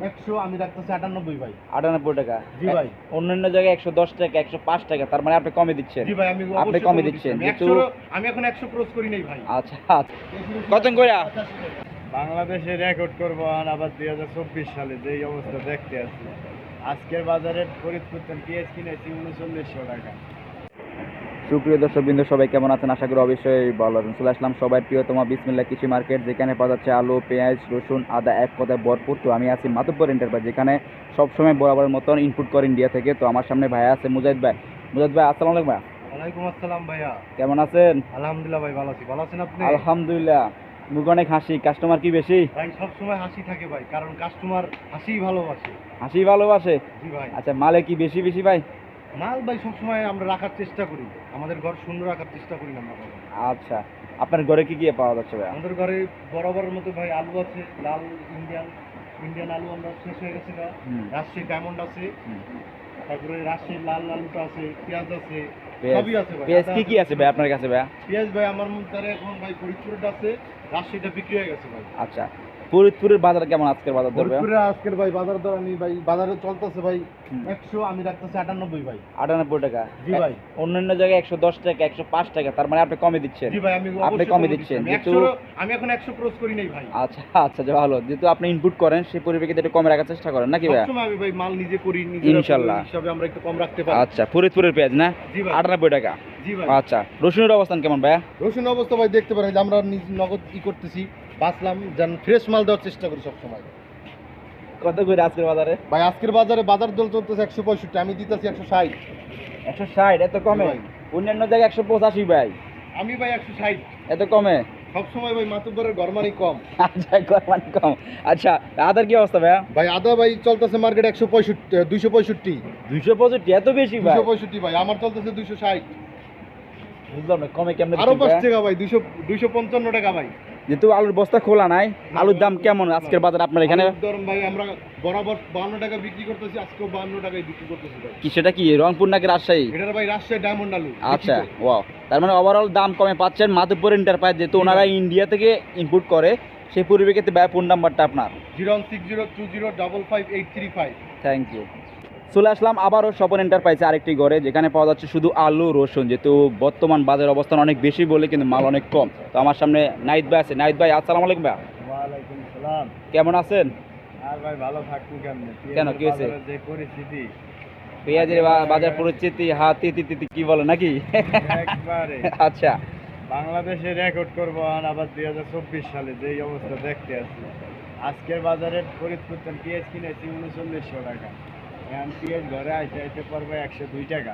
একশো আমি রাখতেছি আটানব্বই ভাই। আটানব্বই টাকা। জি ভাই। অন্যান্য জায়গায় একশো দশ টাকা একশো পাঁচ টাকা তার মানে আপনি কমে দিচ্ছেন। জি ভাই আমি আপনি কমে কমে দিচ্ছেন, দিচ্ছি। আমি যেহেতু- 100 আমি এখন একশো ক্রস করি নাই ভাই। আচ্ছা আচ্ছা। কত করে বাংলাদেশে রেকর্ড করব আবার দুই হাজার চব্বিশ সালে যেই অবস্থা দেখতে আছি। আজকের বাজারে ফরিদপুর পেঁয়াজ কিনেছি উনচল্লিশশো টাকা। সুপ্রিয় দর্শক বিন্দু সবাই কেমন আছেন? আশা করি অবশ্যই ভালো আছেন। চলে আসলাম সবাই প্রিয়তম বিসমিল্লা কৃষি মার্কেট যেখানে পাওয়া যাচ্ছে আলু পেঁয়াজ রসুন আদা এক কথায় ভরপুর। তো আমি আছি মাতুব্বর এন্টারপ্রাইজ যেখানে সবসময় বরাবরের মতন ইনপুট করে ইন্ডিয়া থেকে। তো আমার সামনে ভাই আছে মুজাহিদ ভাই। মুজাহিদ ভাই আসসালাম আলাইকুম ভাই ওয়ালাইকুম আসসালাম ভাইয়া। কেমন আছেন? আলহামদুলিল্লাহ ভাই ভালো আছি। ভালো আছেন আপনি? আলহামদুলিল্লাহ। মুখ অনেক হাসি। কাস্টমার কি বেশি? ভাই সব সময় হাসি থাকে ভাই কারণ কাস্টমার হাসিই ভালোবাসে। হাসি ভালোবাসে? জি ভাই। আচ্ছা মালে কি বেশি বেশি ভাই? মাল ভাই সব সময় আমরা রাখার চেষ্টা করি। আমাদের ঘর সুন্দর রাখার চেষ্টা করি আমরা। আচ্ছা আপনার ঘরে কি কি পাওয়া যাচ্ছে ভাই আমাদের ঘরে বরাবরের মতো ভাই আলু আছে লাল ইন্ডিয়ান ইন্ডিয়ান আলু আমরা শেষ হয়ে গেছে না হুম, রাজশাহী ডায়মন্ড আছে। তারপরে রাজশাহীর লাল আলুটা আছে পেঁয়াজ আছে সবই আছে ভাই। পেঁয়াজ কি কি আছে ভাই আপনার কাছে ভাই পেঁয়াজ ভাই আমার মধ্যে এখন ভাই ফরিদপুরটা আছে রাজশাহীটা বিক্রি হয়ে গেছে ভাই। আচ্ছা ফরিদপুরের বাজার কেমন আজকের বাজার দর ভাই ফরিদপুরে আজকের ভাই বাজার দর আমি ভাই বাজারে চলতেছে ভাই। একশো আমি রাখতেছি আটানব্বই ভাই। আটানব্বই টাকা। জি ভাই। অন্যান্য জায়গায় একশো দশ টাকা একশো পাঁচ টাকা তার মানে আপনি কমে দিচ্ছেন। জি ভাই আমি আপনি কমে দিচ্ছেন, দিচ্ছি। আমি যেহেতু- 100 আমি এখন একশো ক্রস করি নাই ভাই। আচ্ছা আচ্ছা যে ভালো যেহেতু আপনি ইনপুট করেন সেই পরিপ্রেক্ষিতে একটু কম রাখার চেষ্টা করেন নাকি ভাই আমি ভাই মাল নিজে করি নিজে ইনশাল্লাহ। হিসাবে আমরা একটু কম রাখতে পারি। আচ্ছা ফরিদপুরের পেঁয়াজ না? জি ভাই। আটানব্বই টাকা। জি ভাই। আচ্ছা রসুনের অবস্থান কেমন ভাইয়া? রসুনের অবস্থা ভাই দেখতে পারেন যে আমরা নগদ ই করতেছি। বাঁচলাম যেন ফ্রেশ মাল দেওয়ার চেষ্টা করি সবসময়। কত করে আজকের বাজারে? ভাই আজকের বাজারে বাজার দল চলতেছে একশো পঁয়ষট্টি আমি দিতেছি একশো ষাট। একশো ষাট এত কমে? ভাই। অন্যান্য জায়গায় একশো পঁচাশি ভাই। আমি ভাই একশো ষাট। এত কমে? সবসময় ভাই মাতুব্বরের গরমানি কম। আচ্ছা কম মানে কম। আচ্ছা আদার কি অবস্থা ভাইয়া? ভাই আদা ভাই চলতেছে মার্কেট একশো পঁয়ষট্টি দুইশো পঁয়ষট্টি। দুইশো পঁয়ষট্টি এত বেশি ভাই? দুইশো পঁয়ষট্টি ভাই আমার চলতেছে দুইশো ষাট। বুঝলাম না কমে কেমন আরও পাঁচ টাকা ভাই দুইশো দুইশো পঞ্চান্ন টাকা ভাই। যেহেতু আলুর বস্তা খোলা নাই আলুর দাম কেমন আজকের বাজার আপনার এখানে? দর ভাই আমরা বরাবর বান্ন টাকা বিক্রি করতেছি আজকেও বান্ন টাকায় বিক্রি করতেছি ভাই। কি সেটা কি রংপুর নাকি রাজশাহী? ভাই রাজশাহী ডায়মন্ড আলু আচ্ছা ওয়াও তার মানে ওভারঅল দাম কমে পাচ্ছেন মাধবপুর এন্টারপ্রাইজ যেহেতু ওনারা ইন্ডিয়া থেকে ইনপুট করে সেই পরিপ্রেক্ষিতে ব্যয় ফোন নাম্বারটা আপনার। Zero six zero two zero double five eight three five thank you চলে আসলাম আবারও স্বপন এন্টারপ্রাইজে আরেকটি ঘরে যেখানে পাওয়া যাচ্ছে শুধু আলু রসুন। যেহেতু বর্তমান বাজার অবস্থান অনেক বেশি বলে কিন্তু মাল অনেক কম। তো আমার সামনে নাইদ ভাই আছে। নাইদ ভাই আসসালামু আলাইকুম ভাই। কেমন আছেন? আর ভাই ভালো থাকব কেন, কি হয়েছে? বাজারের যে পরিস্থিতি। পেঁয়াজের বাজার পরিস্থিতি হাতি তিতি কি বলে নাকি? একবারে। আচ্ছা। বাংলাদেশে রেকর্ড করব আবার দুই হাজার চব্বিশ সালে যেই অবস্থা দেখতে আছি। আজকের বাজারে ফরিদপুর পেঁয়াজ কিনেছি উনচল্লিশশো টাকা। ঘরে পড়বে একশো দুই টাকা।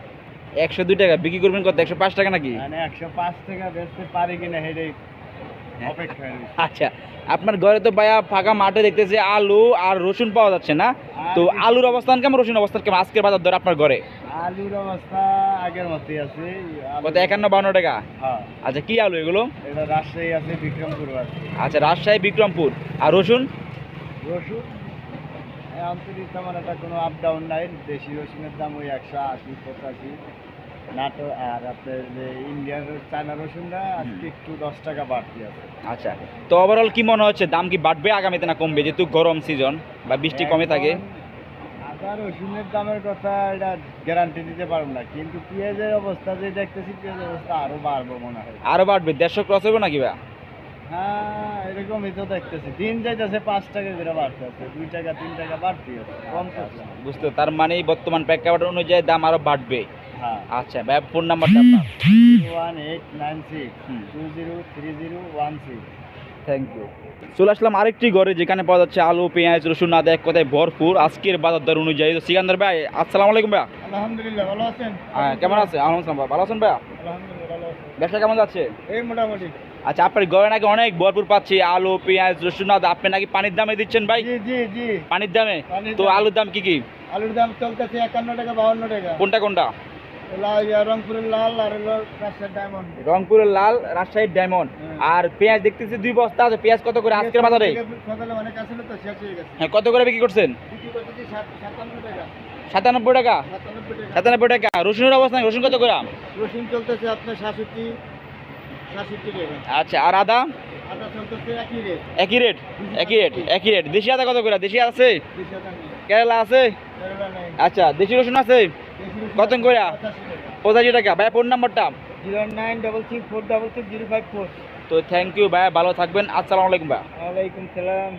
একশো দুই টাকা বিক্রি করবেন কত? একশো পাঁচ টাকা নাকি? মানে একশো পাঁচ টাকা বেচতে পারি কিনা হ্যাঁ। আচ্ছা আপনার ঘরে তো ভাইয়া ফাঁকা মাঠে দেখতেছে আলু আর রসুন পাওয়া যাচ্ছে না? তো আলুর অবস্থান কেমন রসুন অবস্থান কেমন? আজকের বাজার দর আপনার ঘরে? আলুর অবস্থা আগের মতোই আছে কত একান্ন বান্ন টাকা? হ্যাঁ। আচ্ছা কি আলু এগুলো? এটা রাজশাহী আছে বিক্রমপুর আছে। আচ্ছা রাজশাহী বিক্রমপুর। আর রসুন? রসুন আন্তরিক তেমন একটা কোনো আপ ডাউন নাই দেশি রসুনের দাম ওই একশো আশি পঁচাশি। নাটো আর আপনার যে ইন্ডিয়ান চায়না রসুনটা আজকে একটু দশ টাকা বাড়তি আছে। আচ্ছা তো ওভারঅল কি মনে হচ্ছে দাম কি বাড়বে আগামীতে না কমবে যেহেতু গরম সিজন বা বৃষ্টি কমে থাকে? আদা রসুনের দামের কথা এটা গ্যারান্টি দিতে পারব না কিন্তু পেঁয়াজের অবস্থা যে দেখতেছি পেঁয়াজের অবস্থা আরও বাড়বো মনে হয়। আরও বাড়বে দেড়শো ক্রস হবে নাকি ভাই? হ্যাঁ এরকমই তো দেখতেছি। দিন যাইতেছে পাঁচ টাকা করে বাড়তেছে দুই টাকা তিন টাকা বাড়তি আছে কমতেছে বুঝতে তার মানে বর্তমান প্রেক্ষাপট অনুযায়ী দাম আরও বাড়বে। হ্যাঁ। আচ্ছা ভাই ফোন নাম্বারটা one eight nine six two zero three zero one six thank you চলে আসলাম আরেকটি ঘরে যেখানে পাওয়া যাচ্ছে আলু পেঁয়াজ রসুন আদা এক কথায় ভরপুর। আজকের বাজার দর অনুযায়ী। তো সিকান্দার ভাই আসসালামু আলাইকুম ভাই আলহামদুলিল্লাহ ভালো আছেন? হ্যাঁ কেমন আছে আলহামদুলিল্লাহ ভালো আছেন ভাই আলহামদুলিল্লাহ ভালো আছেন ব্যবসা কেমন যাচ্ছে? এই মোটামুটি। আচ্ছা আপনার ঘরে নাকি অনেক ভরপুর পাচ্ছি আলু পেঁয়াজ রসুন আদা। আপনি নাকি পানির দামে দিচ্ছেন ভাই? জি জি জি। পানির দামে? তো আলুর দাম কি কি? আলুর দাম চলতেছে একান্ন টাকা বাহান্ন টাকা। কোনটা কোনটা? লাল রংপুরের লাল আর রাজশাহীর ডায়মন্ড রংপুরের লাল রাজশাহীর ডায়মন্ড আর পেঁয়াজ দেখতেছি দুই বস্তা আছে। পেঁয়াজ কত করে আজকের বাজারে? হয়ে হ্যাঁ কত করে বিক্রি করছেন? সাতানব্বই টাকা। সাতানব্বই টাকা? রসুনের অবস্থা রসুন কত করে রসুন চলতেছে আপনার সাতষট্টি। আচ্ছা আর আদা? একই রেট। একই রেট? একই রেট দেশি আদা কত করে? দেশি আছে? কেরালা আছে? আচ্ছা দেশি রসুন আছে? কত করে? পঁচাশি টাকা। ভাই ফোন নাম্বারটা zero nine double six four double six zero five four. তো থ্যাংক ইউ ভাই ভালো থাকবেন। আসসালামু আলাইকুম ভাই ওয়ালাইকুম সালাম।